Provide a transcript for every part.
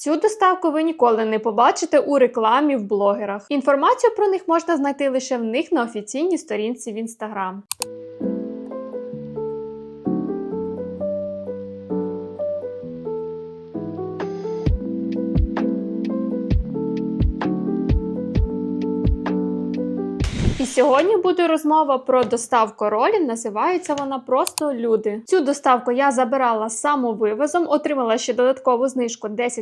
Цю доставку ви ніколи не побачите у рекламі в блогерах. Інформацію про них можна знайти лише в них на офіційній сторінці в інстаграм. Сьогодні буде розмова про доставку ролів. Називається вона просто люди. Цю доставку я забирала самовивозом, отримала ще додаткову знижку 10%,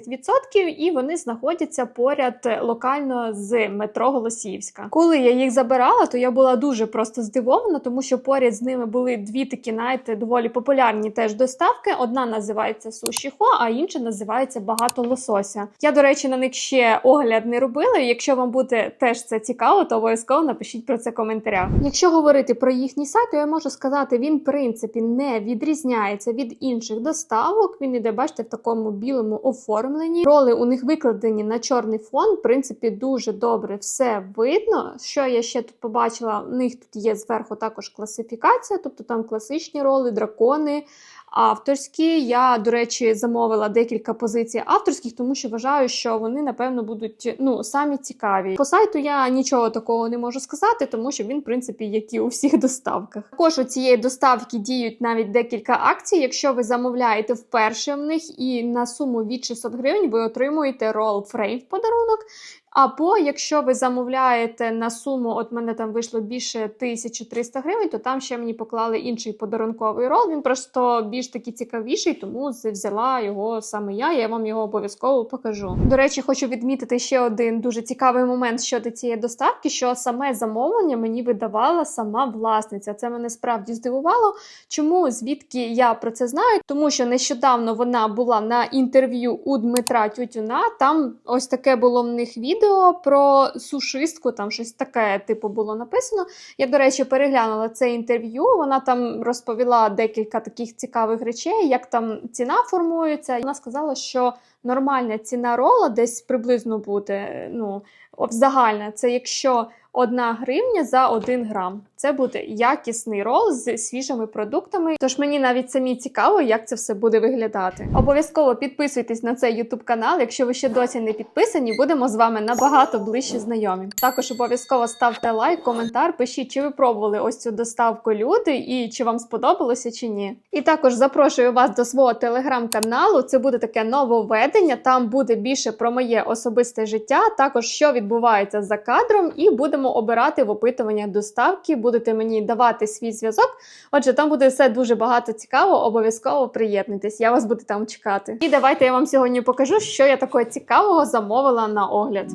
і вони знаходяться поряд локально з метро Голосіївська. Коли я їх забирала, то я була дуже просто здивована, тому що поряд з ними були дві такі, знаєте, доволі популярні теж доставки. Одна називається Суші Хо, а інша називається Багато лосося. Я, до речі, на них ще огляд не робила. Якщо вам буде теж це цікаво, то обов'язково напишіть про це коментарях. Якщо говорити про їхній сайт, то я можу сказати, він в принципі не відрізняється від інших доставок. Він іде, бачите, в такому білому оформленні. Роли у них викладені на чорний фон. В принципі, дуже добре все видно. Що я ще тут побачила? У них тут є зверху також класифікація, тобто там класичні роли, дракони. Авторські я, до речі, замовила декілька позицій авторських, тому що вважаю, що вони напевно будуть ну самі цікаві. По сайту я нічого такого не можу сказати, тому що він, в принципі, як і у всіх доставках. Також у цієї доставки діють навіть декілька акцій. Якщо ви замовляєте вперше в них і на суму від 600 гривень, ви отримуєте рол фрейм в подарунок. Або якщо ви замовляєте на суму, от мене там вийшло більше 1300 гривень, то там ще мені поклали інший подарунковий рол. Він просто більш такий цікавіший, тому взяла його саме я. Я вам його обов'язково покажу. До речі, хочу відмітити ще один дуже цікавий момент щодо цієї доставки, що саме замовлення мені видавала сама власниця. Це мене справді здивувало. Чому звідки я про це знаю? Тому що нещодавно вона була на інтерв'ю у Дмитра Тютюна. Там ось таке було в них відео відео про сушистку, там щось таке, типу, було написано. Я, до речі, переглянула це інтерв'ю. Вона там розповіла декілька таких цікавих речей, як там ціна формується. Вона сказала, що нормальна ціна рола десь приблизно буде. ну, Загальна, це якщо 1 гривня за 1 грам. Це буде якісний рол з свіжими продуктами. Тож мені навіть самі цікаво, як це все буде виглядати. Обов'язково підписуйтесь на цей YouTube канал. Якщо ви ще досі не підписані, будемо з вами набагато ближче знайомі. Також обов'язково ставте лайк, коментар, пишіть, чи ви пробували ось цю доставку люди і чи вам сподобалося чи ні. І також запрошую вас до свого телеграм-каналу. Це буде таке нововведення. Там буде більше про моє особисте життя, також що відбувається за кадром, і будемо обирати в опитуваннях доставки будете мені давати свій зв'язок. Отже, там буде все дуже багато цікаво, обов'язково приєднуйтесь, я вас буду там чекати. І давайте я вам сьогодні покажу, що я такого цікавого замовила на огляд.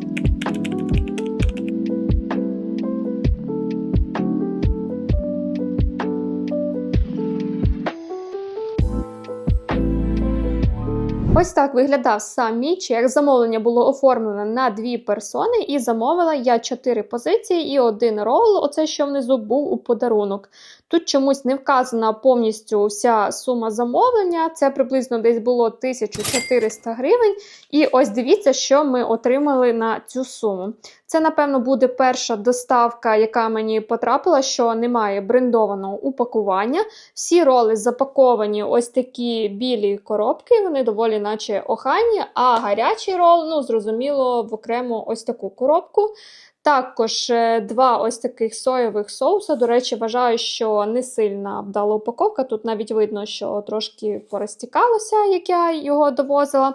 Ось так виглядав сам мій чек. Замовлення було оформлено на дві персони, і замовила я чотири позиції і один рол. Оце що внизу був у подарунок. Тут чомусь не вказана повністю вся сума замовлення. Це приблизно десь було 1400 гривень. І ось дивіться, що ми отримали на цю суму. Це, напевно, буде перша доставка, яка мені потрапила, що немає брендованого упакування. Всі роли запаковані ось такі білі коробки, вони доволі наче охайні, а гарячий рол, ну, зрозуміло, в окремо ось таку коробку. Також е, два ось таких соєвих соуса. До речі, вважаю, що не сильна вдала упаковка. Тут навіть видно, що трошки порозтікалося, як я його довозила.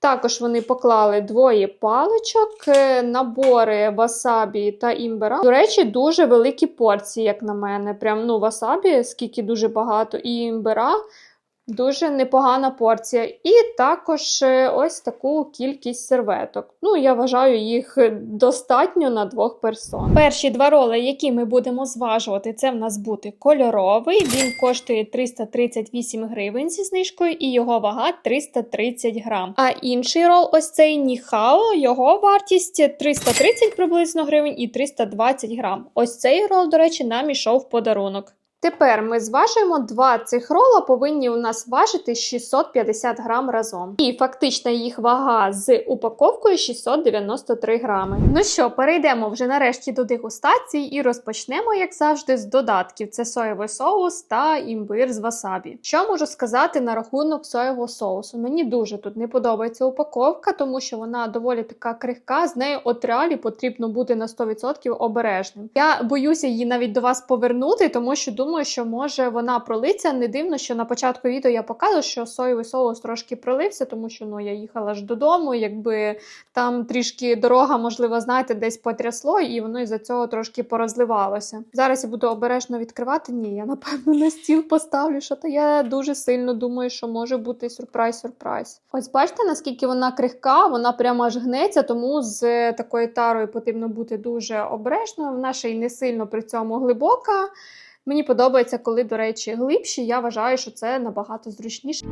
Також вони поклали двоє паличок, е, набори васабі та імбера. До речі, дуже великі порції, як на мене. Прям ну, васабі, скільки дуже багато, і імбера. Дуже непогана порція. І також е, ось таку кількість серветок. Ну, я вважаю, їх достатньо на двох персон. Перші два роли, які ми будемо зважувати, це в нас буде кольоровий. Він коштує 338 гривень зі знижкою, і його вага 330 грам. А інший рол, ось цей Ніхао, його вартість 330 приблизно гривень і 320 грам. Ось цей рол, до речі, нам ішов в подарунок. Тепер ми зважуємо два цих рола, повинні у нас важити 650 грам разом. І фактична їх вага з упаковкою 693 грами. Ну що, перейдемо вже нарешті до дегустації і розпочнемо, як завжди, з додатків: це соєвий соус та імбир з васабі. Що можу сказати на рахунок соєвого соусу? Мені дуже тут не подобається упаковка, тому що вона доволі така крихка. З нею от реалі потрібно бути на 100% обережним. Я боюся її навіть до вас повернути, тому що думаю, що може вона пролиться. Не дивно, що на початку відео я показую, що соєвий соус трошки пролився, тому що ну я їхала ж додому, якби там трішки дорога, можливо, знаєте, десь потрясло, і воно із-за цього трошки порозливалося. Зараз я буду обережно відкривати. Ні, я напевно на стіл поставлю, що то я дуже сильно думаю, що може бути сюрприз-сюрприз. Ось бачите, наскільки вона крихка, вона прямо аж гнеться, тому з такою тарою потрібно бути дуже обережною. Вона ще й не сильно при цьому глибока. Мені подобається, коли, до речі, глибші. Я вважаю, що це набагато зручніше.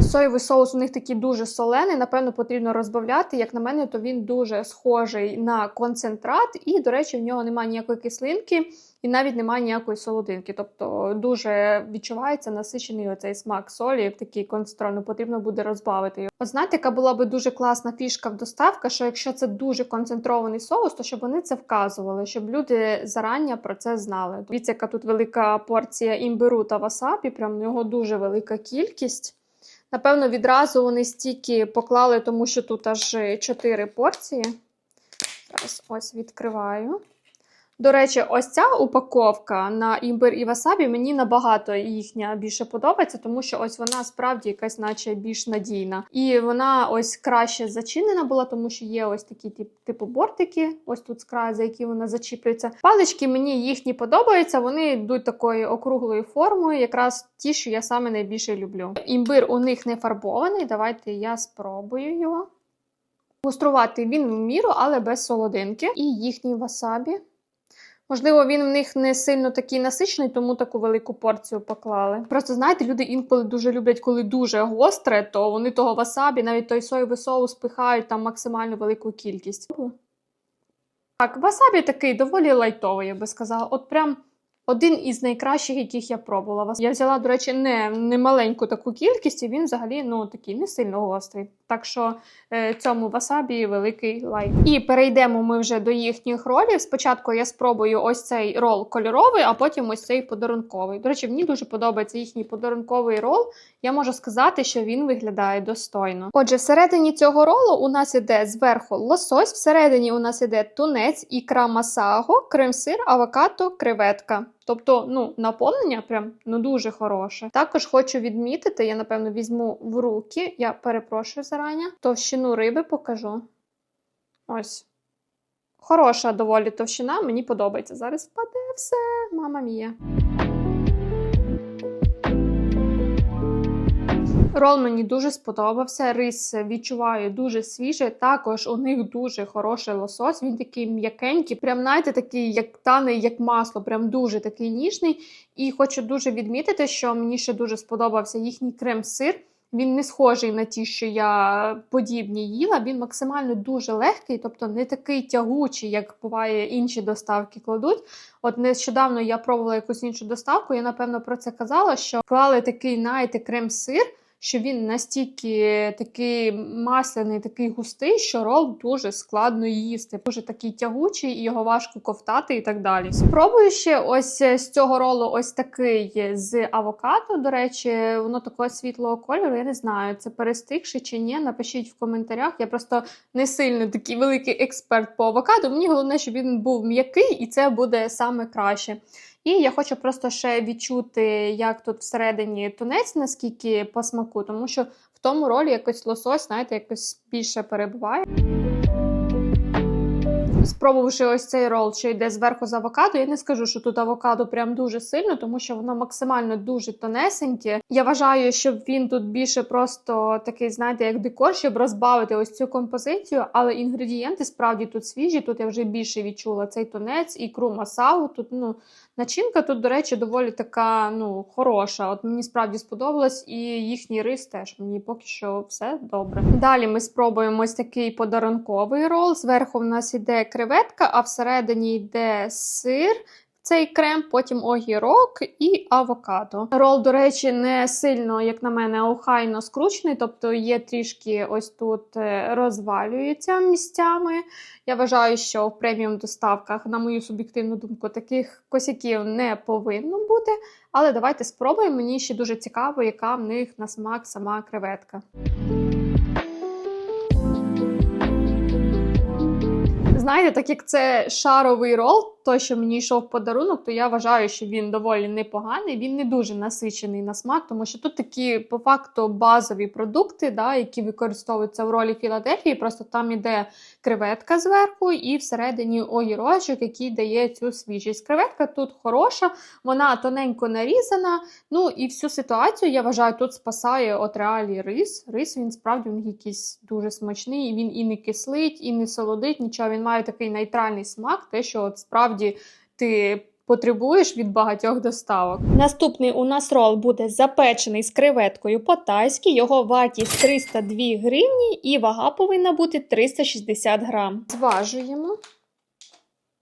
Соєвий соус у них такий дуже солений, напевно, потрібно розбавляти. Як на мене, то він дуже схожий на концентрат, і, до речі, в нього немає ніякої кислинки і навіть немає ніякої солодинки. Тобто дуже відчувається насичений оцей смак солі, такий концентрований, потрібно буде розбавити його. От знаєте, яка була би дуже класна фішка в доставка, що якщо це дуже концентрований соус, то щоб вони це вказували, щоб люди зарані про це знали. Дивіться, яка тут велика порція імбиру та васабі, прям його дуже велика кількість. Напевно, відразу вони стільки поклали, тому що тут аж 4 порції. Зараз ось відкриваю. До речі, ось ця упаковка на імбир і васабі мені набагато їхня більше подобається, тому що ось вона справді якась, наче більш надійна. І вона ось краще зачинена була, тому що є ось такі типу бортики, ось тут з за які вона зачіплюється. Палички мені їхні подобаються, вони йдуть такою округлою формою, якраз ті, що я саме найбільше люблю. Імбир у них не фарбований. Давайте я спробую його. Густрувати він в міру, але без солодинки. І їхній васабі. Можливо, він в них не сильно такий насичений, тому таку велику порцію поклали. Просто знаєте, люди інколи дуже люблять, коли дуже гостре, то вони того васабі, навіть той соєвий соус пихають там максимально велику кількість. Так, васабі такий доволі лайтовий, я би сказала. От прям один із найкращих, яких я пробувала. Я взяла, до речі, не, не маленьку таку кількість, і він взагалі ну, такий не сильно гострий. Так що е, цьому васабі великий лайк. І перейдемо ми вже до їхніх ролів. Спочатку я спробую ось цей рол кольоровий, а потім ось цей подарунковий. До речі, мені дуже подобається їхній подарунковий рол. Я можу сказати, що він виглядає достойно. Отже, всередині цього ролу у нас іде зверху лосось, всередині у нас іде тунець, ікра масаго, крем-сир, авокадо, креветка. Тобто, ну, наповнення прям ну дуже хороше. Також хочу відмітити, я напевно візьму в руки, я перепрошую зарані, товщину риби покажу. Ось. Хороша доволі товщина, мені подобається. Зараз впаде все, мама мія. Рол мені дуже сподобався. Рис відчуваю дуже свіжий. Також у них дуже хороший лосось. Він такий м'якенький, прям знаєте, такий, як таний, як масло, прям дуже такий ніжний. І хочу дуже відмітити, що мені ще дуже сподобався їхній крем-сир. Він не схожий на ті, що я подібні їла. Він максимально дуже легкий, тобто не такий тягучий, як буває інші доставки кладуть. От нещодавно я пробувала якусь іншу доставку. Я напевно про це казала, що клали такий, знаєте, крем-сир що він настільки такий масляний, такий густий, що рол дуже складно їсти. Дуже такий тягучий, і його важко ковтати і так далі. Спробую ще ось з цього ролу ось такий з авокадо. До речі, воно такого світлого кольору. Я не знаю, це перестигши чи ні. Напишіть в коментарях. Я просто не сильно такий великий експерт по авокадо. Мені головне, щоб він був м'який, і це буде саме краще. І я хочу просто ще відчути, як тут всередині тунець, наскільки по смаку, тому що в тому ролі якось лосось, знаєте, якось більше перебуває. Спробувавши ось цей рол, що йде зверху з авокадо, я не скажу, що тут авокадо прям дуже сильно, тому що воно максимально дуже тонесеньке. Я вважаю, щоб він тут більше просто такий, знаєте, як декор, щоб розбавити ось цю композицію. Але інгредієнти справді тут свіжі. Тут я вже більше відчула цей тунець, ікру масалу. Тут ну Начинка тут, до речі, доволі така ну, хороша. От мені справді сподобалось, і їхній рис теж мені поки що все добре. Далі ми спробуємо ось такий подарунковий рол. Зверху в нас іде креветка, а всередині йде сир. Цей крем, потім огірок і авокадо. Рол, до речі, не сильно, як на мене, охайно скручений, тобто є трішки ось тут е, розвалюється місцями. Я вважаю, що в преміум доставках, на мою суб'єктивну думку, таких косяків не повинно бути. Але давайте спробуємо. Мені ще дуже цікаво, яка в них на смак сама креветка. Знаєте, так як це шаровий рол, той, що мені йшов в подарунок, то я вважаю, що він доволі непоганий. Він не дуже насичений на смак, тому що тут такі по факту базові продукти, да, які використовуються в ролі Філадельфії. Просто там іде креветка зверху, і всередині огірочок, який дає цю свіжість. Креветка тут хороша, вона тоненько нарізана. Ну і всю ситуацію я вважаю, тут спасає от реалій рис. Рис він справді він якийсь дуже смачний. Він і не кислить, і не солодить. Нічого він має такий нейтральний смак, те, що от справді ти потребуєш від багатьох доставок. Наступний у нас рол буде запечений з креветкою по-тайськи. Його вартість 302 гривні і вага повинна бути 360 грам. Зважуємо.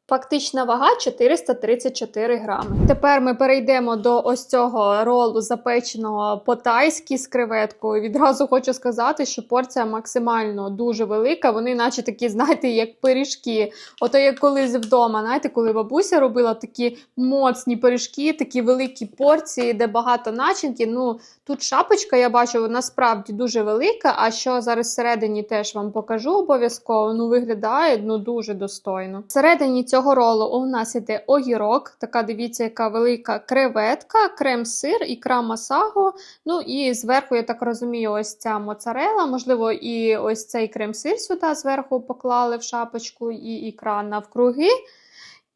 Фактична вага 434 грами. Тепер ми перейдемо до ось цього ролу запеченого по-тайськи з креветкою. Відразу хочу сказати, що порція максимально дуже велика. Вони, наче такі, знаєте, як пиріжки. Ото як колись вдома, знаєте, коли бабуся робила такі моцні пиріжки, такі великі порції, де багато начинки. Ну тут шапочка, я бачу, вона справді дуже велика. А що зараз всередині теж вам покажу обов'язково. Ну виглядає ну дуже достойно. Всередині цього ролу у нас іде огірок, така дивіться, яка велика креветка, крем-сир, ікра масаго. Ну і зверху, я так розумію, ось ця моцарела. Можливо, і ось цей крем-сир сюди зверху поклали в шапочку, і ікра навкруги.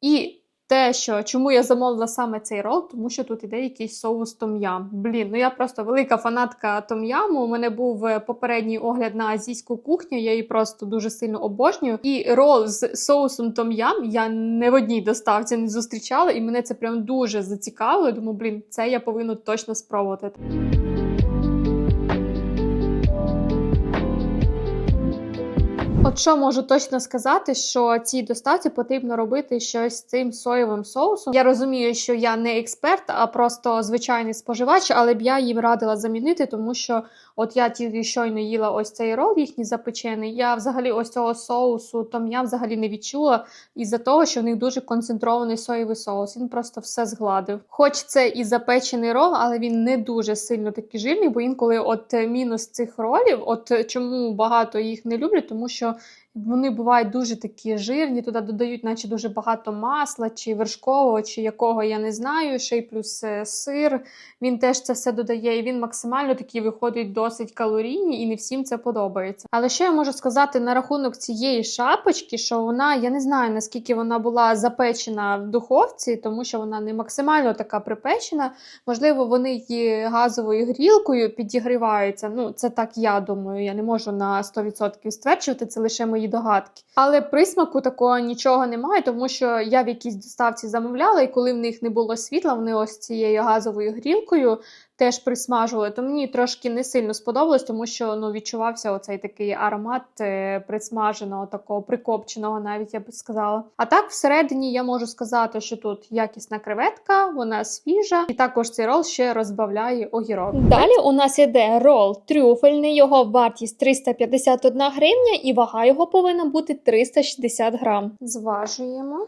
І те, що чому я замовила саме цей рол, тому що тут іде якийсь соус том'ям. Блін, ну я просто велика фанатка том'яму. У мене був е, попередній огляд на азійську кухню, я її просто дуже сильно обожнюю. І рол з соусом том'ям я не в одній доставці не зустрічала, і мене це прям дуже зацікавило. Думаю, блін, це я повинна точно спробувати. От що можу точно сказати, що цій доставці потрібно робити щось з цим соєвим соусом. Я розумію, що я не експерт, а просто звичайний споживач, але б я їм радила замінити, тому що от я тільки щойно їла ось цей рол, їхній запечений. Я взагалі ось цього соусу там я взагалі не відчула із-за того, що в них дуже концентрований соєвий соус. Він просто все згладив. Хоч це і запечений рол, але він не дуже сильно такий жирний, бо інколи от мінус цих ролів, от чому багато їх не люблять, тому що вони бувають дуже такі жирні, туди додають, наче дуже багато масла, чи вершкового, чи якого я не знаю. Ще й плюс е, сир. Він теж це все додає, і він максимально такий виходить досить калорійні, і не всім це подобається. Але що я можу сказати на рахунок цієї шапочки, що вона, я не знаю наскільки вона була запечена в духовці, тому що вона не максимально така припечена. Можливо, вони її газовою грілкою підігріваються. Ну, це так я думаю. Я не можу на 100% стверджувати, це лише мої догадки. Але присмаку такого нічого немає, тому що я в якійсь доставці замовляла, і коли в них не було світла, вони ось цією газовою грілкою теж присмажували. То мені трошки не сильно сподобалось, тому що ну, відчувався оцей такий аромат е, присмаженого, такого прикопченого, навіть я би сказала. А так, всередині я можу сказати, що тут якісна креветка, вона свіжа, і також цей рол ще розбавляє огірок. Далі у нас іде рол трюфельний, його вартість 351 гривня, і вага його повинна бути 360 грам. Зважуємо.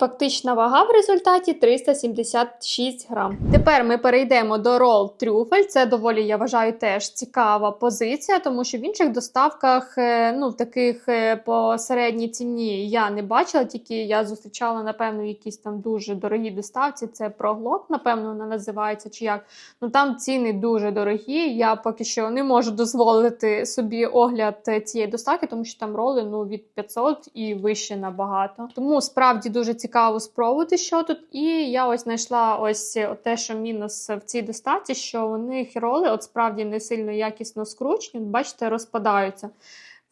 Фактична вага в результаті 376 грам. Тепер ми перейдемо до рол трюфель. Це доволі, я вважаю, теж цікава позиція, тому що в інших доставках, е, ну в таких е, по середній ціні я не бачила, тільки я зустрічала, напевно, якісь там дуже дорогі доставці. Це проглот, напевно, вона називається чи як. Ну там ціни дуже дорогі. Я поки що не можу дозволити собі огляд е, цієї доставки, тому що там роли ну від 500 і вище набагато. Тому справді дуже цікаво цікаво спробувати, що тут. І я ось знайшла ось те, що мінус в цій доставці, що у них роли от справді не сильно якісно скручені. Бачите, розпадаються.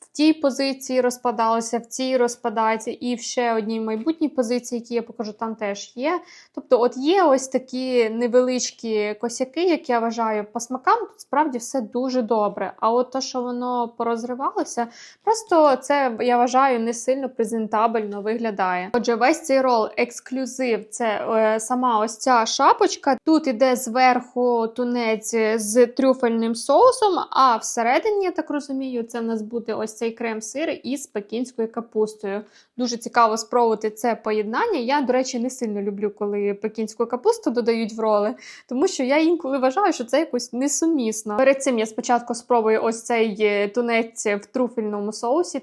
В тій позиції розпадалося, в цій розпадається, і в ще одній майбутній позиції, які я покажу, там теж є. Тобто, от є ось такі невеличкі косяки, як я вважаю, по смакам тут справді все дуже добре. А от те, що воно порозривалося, просто це я вважаю не сильно презентабельно виглядає. Отже, весь цей рол ексклюзив. Це е, сама ось ця шапочка. Тут іде зверху тунець з трюфельним соусом, а всередині, я так розумію, це в нас буде ось цей крем-сир із пекінською капустою. Дуже цікаво спробувати це поєднання. Я, до речі, не сильно люблю, коли пекінську капусту додають в роли, тому що я інколи вважаю, що це якось несумісно. Перед цим я спочатку спробую ось цей е, тунець в труфельному соусі.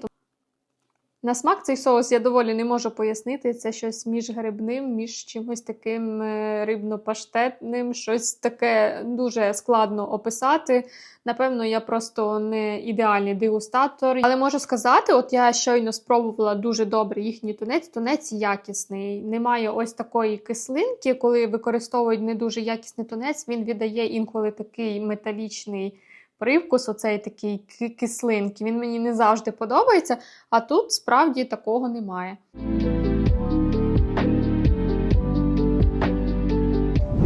На смак цей соус я доволі не можу пояснити. Це щось між грибним, між чимось таким е, рибно-паштетним, щось таке дуже складно описати. Напевно, я просто не ідеальний дегустатор. Але можу сказати, от я щойно спробувала дуже добре їхній тунець. Тунець якісний. Немає ось такої кислинки, коли використовують не дуже якісний тунець, він віддає інколи такий металічний привкус, оцей такий ки- кислинки. Він мені не завжди подобається, а тут справді такого немає.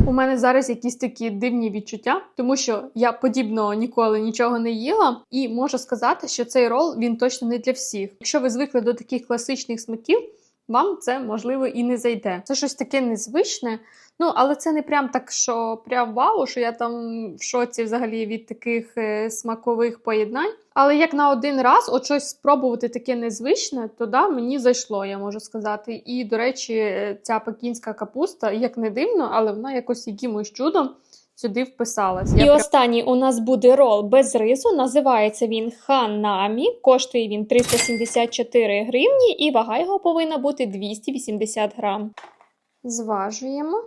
У мене зараз якісь такі дивні відчуття, тому що я подібного ніколи нічого не їла, і можу сказати, що цей рол він точно не для всіх. Якщо ви звикли до таких класичних смаків, вам це можливо і не зайде. Це щось таке незвичне. Ну, але це не прям так, що прям вау, що я там в шоці взагалі від таких е, смакових поєднань. Але як на один раз от щось спробувати таке незвичне, то да, мені зайшло, я можу сказати. І, до речі, е, ця пекінська капуста, як не дивно, але вона якось якимось чудом сюди вписалась. І останній у нас буде рол без рису. Називається він ханамі. Коштує він 374 гривні, і вага його повинна бути 280 грам. Зважуємо.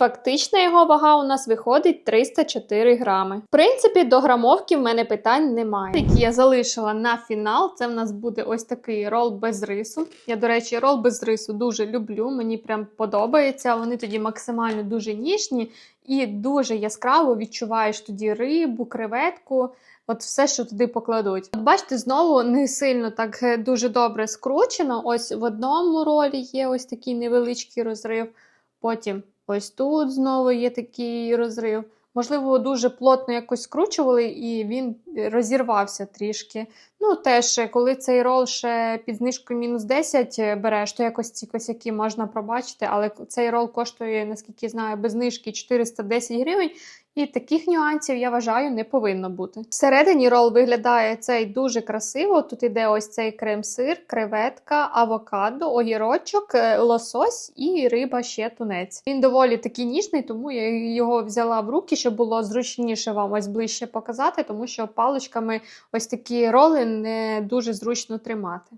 Фактична його вага у нас виходить 304 грами. В принципі, до грамовки в мене питань немає. Які я залишила на фінал, це в нас буде ось такий рол без рису. Я, до речі, рол без рису дуже люблю, мені прям подобається. Вони тоді максимально дуже ніжні і дуже яскраво відчуваєш тоді рибу, креветку. От все, що туди покладуть. От бачите, знову не сильно так е, дуже добре скручено. Ось в одному ролі є ось такий невеличкий розрив. Потім ось тут знову є такий розрив. Можливо, дуже плотно якось скручували, і він розірвався трішки. Ну, теж, коли цей рол ще під знижкою мінус 10 береш, то якось ці косяки можна пробачити, але цей рол коштує, наскільки знаю, без знижки 410 гривень. І таких нюансів, я вважаю, не повинно бути. Всередині рол виглядає цей дуже красиво. Тут іде ось цей крем-сир, креветка, авокадо, огірочок, е, лосось і риба ще тунець. Він доволі такий ніжний, тому я його взяла в руки, щоб було зручніше вам ось ближче показати, тому що паличками ось такі роли не дуже зручно тримати.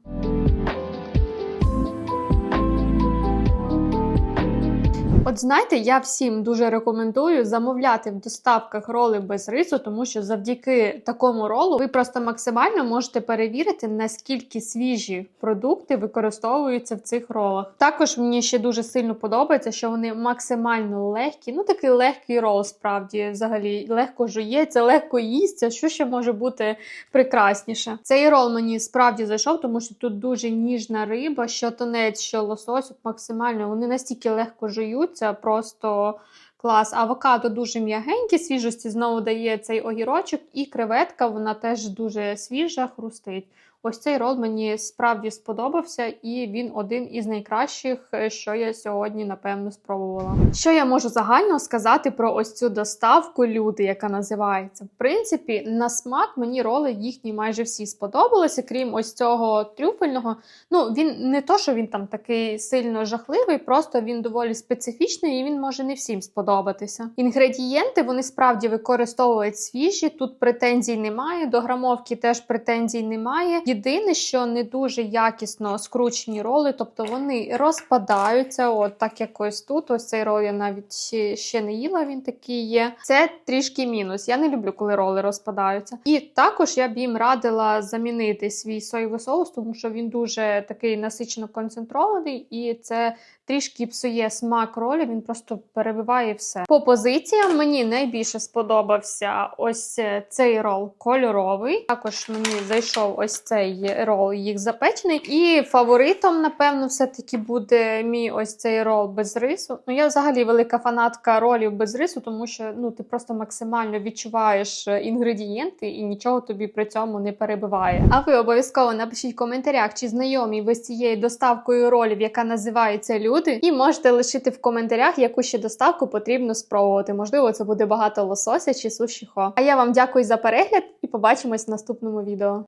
От знаєте, я всім дуже рекомендую замовляти в доставках роли без рису, тому що завдяки такому ролу ви просто максимально можете перевірити, наскільки свіжі продукти використовуються в цих ролах. Також мені ще дуже сильно подобається, що вони максимально легкі. Ну такий легкий рол, справді, взагалі легко жується, легко їсться. Що ще може бути прекрасніше? Цей рол мені справді зайшов, тому що тут дуже ніжна риба, що тонець, що лосось, максимально вони настільки легко жуються, просто клас. Авокадо дуже м'ягенькі, свіжості знову дає цей огірочок, і креветка вона теж дуже свіжа, хрустить. Ось цей рол мені справді сподобався, і він один із найкращих, е, що я сьогодні, напевно, спробувала. Що я можу загально сказати про ось цю доставку люди, яка називається? В принципі, на смак мені роли їхні майже всі сподобалися, крім ось цього трюфельного. Ну, він не то, що він там такий сильно жахливий, просто він доволі специфічний і він може не всім сподобатися. Інгредієнти вони справді використовують свіжі, тут претензій немає, до грамовки теж претензій немає. Єдине, що не дуже якісно скручені роли, тобто вони розпадаються, от так як ось тут. Ось цей рол я навіть ще, ще не їла, він такий є. Це трішки мінус. Я не люблю, коли роли розпадаються. І також я б їм радила замінити свій соєвий соус, тому що він дуже такий насичено концентрований, і це трішки псує смак ролі, він просто перебиває все. По позиціям мені найбільше сподобався ось е, цей рол кольоровий. Також мені зайшов ось цей рол їх запечений. І фаворитом, напевно, все-таки буде мій ось цей рол без рису. Ну, я взагалі велика фанатка ролів без рису, тому що ну ти просто максимально відчуваєш е, інгредієнти і нічого тобі при цьому не перебиває. А ви обов'язково напишіть в коментарях, чи знайомі ви з цією доставкою ролів, яка називається Люди, і можете лишити в коментарях, яку ще доставку потрібно спробувати. Можливо, це буде багато лосося чи суші хо. А я вам дякую за перегляд і побачимось в наступному відео.